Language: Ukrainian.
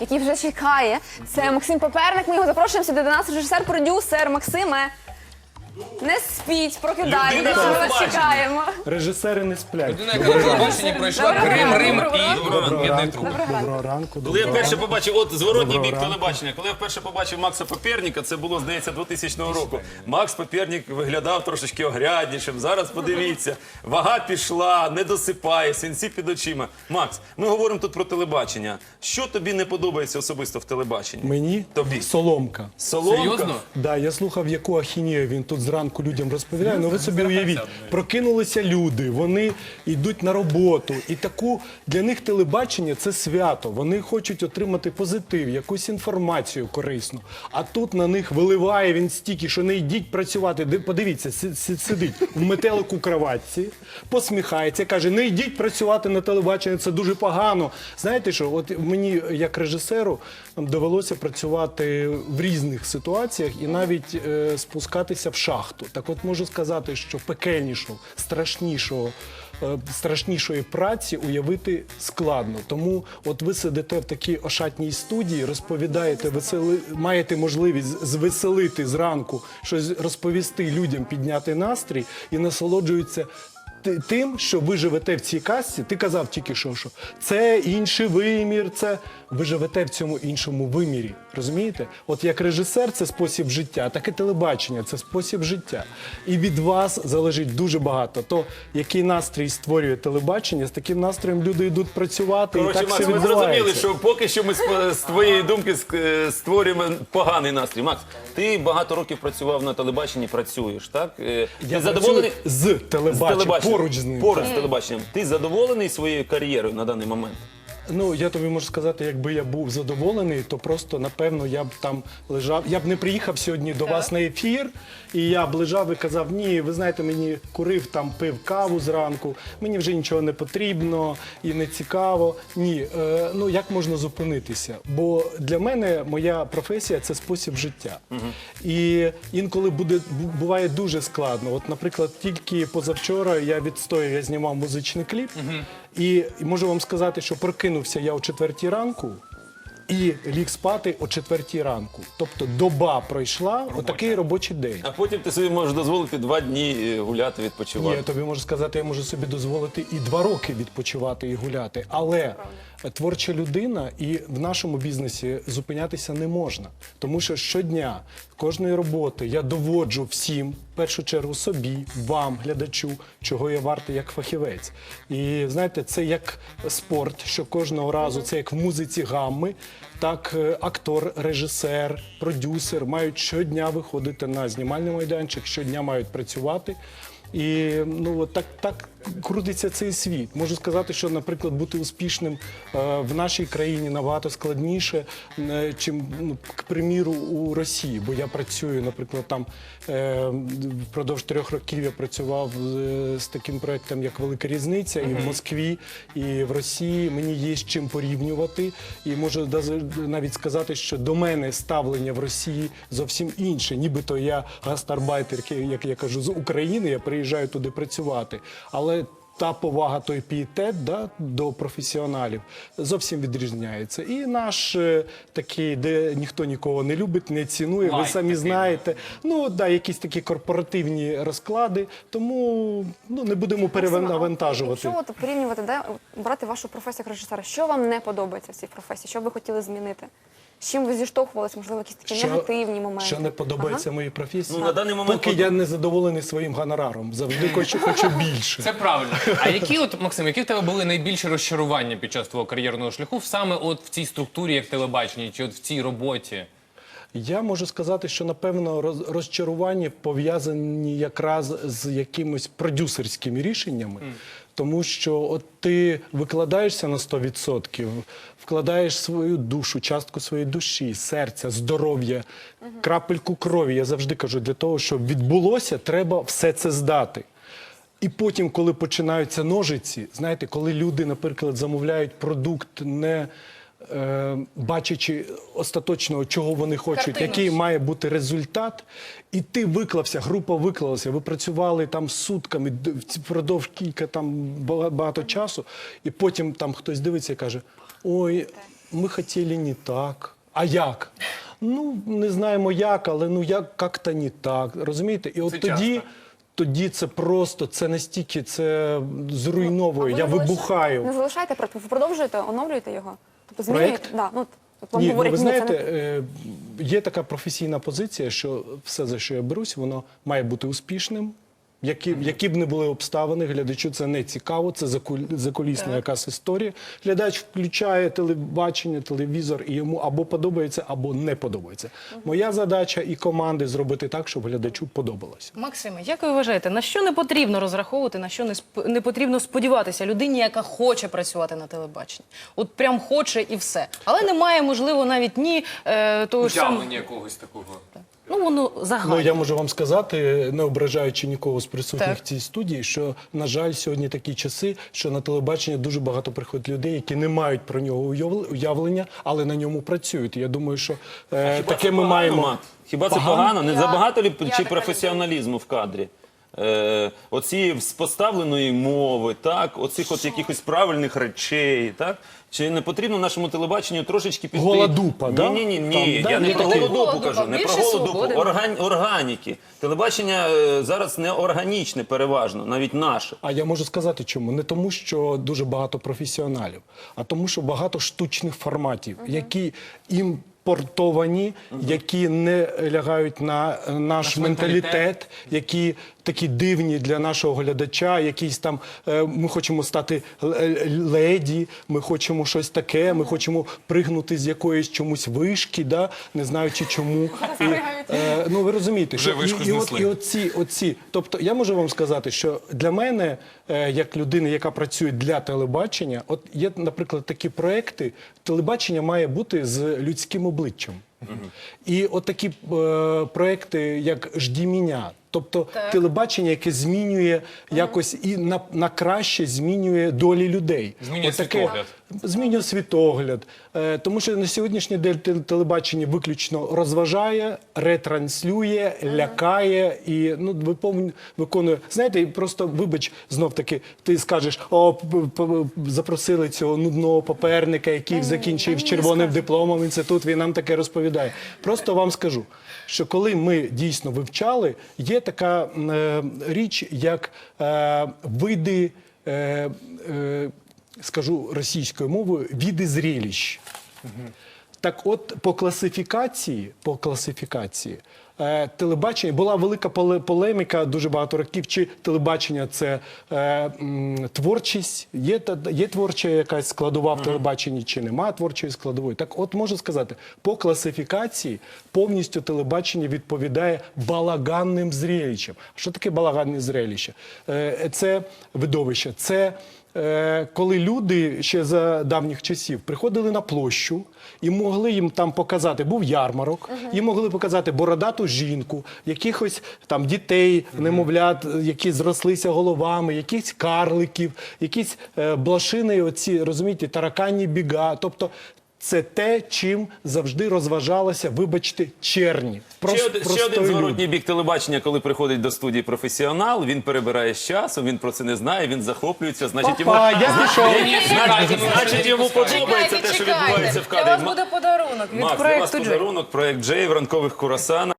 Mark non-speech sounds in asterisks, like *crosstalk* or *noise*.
який вже чекає. Це Максим Паперник. Ми його запрошуємо сюди до нас. Режисер, продюсер Максиме. Не спіть, прокидайтеся, ми вас чекаємо. Режисери не сплять. Людина, яка на телебаченні пройшла Доброго Крим, ранку, Рим доброго і труп. доброго ранку. Коли я доброго вперше ранку. побачив, от зворотній Доброго бік ранку. телебачення, коли я вперше побачив Макса Поперніка, це було, здається, 2000 року. Макс Попернік виглядав трошечки огряднішим. Зараз подивіться, вага пішла, не досипає, синці під очима. Макс, ми говоримо тут про телебачення. Що тобі не подобається особисто в телебаченні? Мені Тобі. соломка. Соломка? Серйозно? Да, я слухав, яку ахінію він тут зранку людям розповідає. Ну ви собі уявіть, прокинулися люди, вони йдуть на роботу, і таку для них телебачення це свято. Вони хочуть отримати позитив, якусь інформацію корисну. А тут на них виливає він стільки, що не йдіть працювати. Подивіться, си- си- сидить в метелику кроватці, посміхається, каже: не йдіть працювати на телебачення, це дуже погано. Знаєте що? От мені як режисеру довелося працювати в різних ситуаціях і навіть е, спускатися в шахту. Так от можу сказати, що пекельнішого, страшнішого. е, Страшнішої праці уявити складно. Тому от ви сидите в такій ошатній студії, розповідаєте, весели... маєте можливість звеселити зранку, щось розповісти людям, підняти настрій і насолоджуються тим, що ви живете в цій касті, ти казав тільки що, що це інший вимір, це ви живете в цьому іншому вимірі. Розумієте? От як режисер це спосіб життя, так і телебачення це спосіб життя. І від вас залежить дуже багато. То який настрій створює телебачення, з таким настроєм люди йдуть працювати, і так Макс, все ми зрозуміли, що поки що ми з, з твоєї думки е, створюємо поганий настрій. Макс, ти багато років працював на телебаченні, працюєш, так? Е, Я ти задоволений працюю з телебаченням, поруч з ним. Поруч з телебаченням. Ти задоволений своєю кар'єрою на даний момент? Ну я тобі можу сказати, якби я був задоволений, то просто напевно я б там лежав. Я б не приїхав сьогодні до вас на ефір, і я б лежав і казав: ні, ви знаєте, мені курив там, пив каву зранку, мені вже нічого не потрібно і не цікаво. Ні, е, ну як можна зупинитися? Бо для мене моя професія це спосіб життя. І інколи буде буває дуже складно. От, наприклад, тільки позавчора я відстояв, я знімав музичний кліп, і, можу вам сказати, що прокинувся я о четвертій ранку. І ліг спати о четвертій ранку. Тобто доба пройшла, отакий робочий день. А потім ти собі можеш дозволити два дні е, гуляти, Ні, відпочивати. я тобі можу сказати, я можу собі дозволити і два роки відпочивати і гуляти. Але творча людина і в нашому бізнесі зупинятися не можна. Тому що щодня, кожної роботи я доводжу всім, першу чергу собі, вам, глядачу, чого я вартий як фахівець. І знаєте, це як спорт, що кожного разу це як в музиці гамми. Так, е, актор, режисер, продюсер мають щодня виходити на знімальний майданчик, щодня мають працювати. І ну от так, так крутиться цей світ. Можу сказати, що, наприклад, бути успішним е, в нашій країні набагато складніше, е, чим ну, к приміру у Росії. Бо я працюю, наприклад, там е, впродовж трьох років я працював з, таким проектом, як Велика Різниця, і в Москві, і в Росії. Мені є з чим порівнювати. І можу навіть сказати, що до мене ставлення в Росії зовсім інше. Нібито я гастарбайтер, як я кажу, з України, я приїжджаю туди працювати. Але та повага, той пієтет да, до професіоналів зовсім відрізняється. І наш е, такий, де ніхто нікого не любить, не цінує. Ви самі такий, знаєте. Ну да, якісь такі корпоративні розклади. Тому ну не будемо перевантажувати. Якщо от порівнювати, де брати вашу професію як режисера, що вам не подобається в цій професії? Що ви хотіли змінити? З чим ви зіштовхувалися? Можливо, якісь такі негативні моменти? Що не подобається моїй професії? Ну, на даний момент Поки я не задоволений своїм гонораром. Завжди хочу, хочу більше. Це правильно. *laughs* А які от Максим, які в тебе були найбільші розчарування під час твого кар'єрного шляху саме от в цій структурі, як телебачення, чи от в цій роботі? Я можу сказати, що напевно розчарування пов'язані якраз з якимись продюсерськими рішеннями. Тому що от ти викладаєшся на 100%, вкладаєш свою душу, частку своєї душі, серця, здоров'я, крапельку крові. Я завжди кажу, для того, щоб відбулося, треба все це здати. І потім, коли починаються ножиці, знаєте, коли люди, наприклад, замовляють продукт, не бачачи остаточного, чого вони хочуть, Картину. який має бути результат, і ти виклався, група виклалася, ви працювали там сутками впродовж кілька там багато часу, і потім там хтось дивиться і каже: Ой, ми хотіли не так. А як? Ну, не знаємо як, але ну як як-то не так. Розумієте? І от Це тоді. часто. Тоді це просто це настільки це зруйновує. А Я вибухаю. Не залишайте продовжуєте, оновлюєте його. Тобто Проект? Да, ну, от вам Ні, ну, говорять, ви ні, це знаєте, не- е, є така професійна позиція, що все, за що я берусь, воно має бути успішним. Які, які б не були обставини, глядачу це не цікаво, це закулісна якась історія. Глядач включає телебачення, телевізор, і йому або подобається, або не подобається. Моя задача і команди зробити так, щоб глядачу подобалося. Максиме, як ви вважаєте, на що не потрібно розраховувати, на що не сп- не потрібно сподіватися людині, яка хоче працювати на телебаченні? От прям хоче і все. Але немає, можливо, навіть ні е, того ж. Утямлення якогось такого. Ну воно Ну, я можу вам сказати, не ображаючи нікого з присутніх Так. в цій студії, що на жаль, сьогодні такі часи, що на телебачення дуже багато приходить людей, які не мають про нього уявлення, але на ньому працюють. Я думаю, що е, таке ми маємо. Хіба це Погано? погано? Не Я- забагато ли чи професіоналізму в кадрі? Е, оці з поставленої мови, так, оцих от якихось правильних речей, так? Чи не потрібно нашому телебаченню трошечки піти? Голодупа, да? Ні, ні, ні, Там, да, Я не про такі? голодупу Голодупа, кажу, не про більше голодупу, свободи. орган, органіки. Телебачення е, зараз не органічне переважно, навіть наше. А я можу сказати, чому не тому, що дуже багато професіоналів, а тому, що багато штучних форматів, які імпортовані, які не лягають на е, наш менталітет. менталітет, які такі дивні для нашого глядача. Якісь там е, ми хочемо стати л- леді, ми хочемо щось таке, ми хочемо пригнути з якоїсь чомусь вишки, да, не знаючи чому. *laughs* І, е, ну ви розумієте, що і, і, от, і оці, оці. Тобто я можу вам сказати, що для мене, е, як людини, яка працює для телебачення, от є, наприклад, такі проекти. Телебачення має бути з людським обличчям. І от такі е, проекти, як Жді мене. Тобто телебачення, яке змінює якось і на, на краще змінює долі людей. Змінює світогляд. Змінює світогляд. Е, тому що на сьогоднішній день телебачення виключно розважає, ретранслює, лякає і ну, виповнює, виконує. Знаєте, просто вибач, знов таки, ти скажеш, о, запросили цього нудного поперника, який закінчив з червоним дипломом інститут, він нам таке розповідає. Просто вам скажу, що коли ми дійсно вивчали, є така е, річ, як е, види. Е, е, скажу російською мовою, види зрелищ. Так от, по класифікації, по класифікації е, телебачення була велика поле- полеміка дуже багато років. Чи телебачення це е, м, творчість, є, та- є творча якась складова в телебаченні, чи нема творчої складової. Так, от можу сказати, по класифікації повністю телебачення відповідає балаганним зрелищам. Що таке балаганне зрелище? Е, це видовище, це коли люди ще за давніх часів приходили на площу і могли їм там показати, був ярмарок, їм могли показати бородату жінку, якихось там дітей, немовлят, які зрослися головами, якісь карликів, якісь блашини, блошини, оці, розумієте, тараканні біга. Тобто це те, чим завжди розважалася, вибачте, черні. Ще, ще один зворотній люди. бік телебачення, коли приходить до студії професіонал, він перебирає з часом, він про це не знає, він захоплюється. Значить, йому, я пішов. значить, значить, йому подобається те, що відбувається в кадрі. Для вас буде подарунок від Макс, для вас Джей. подарунок, проект Джей в ранкових курасанах.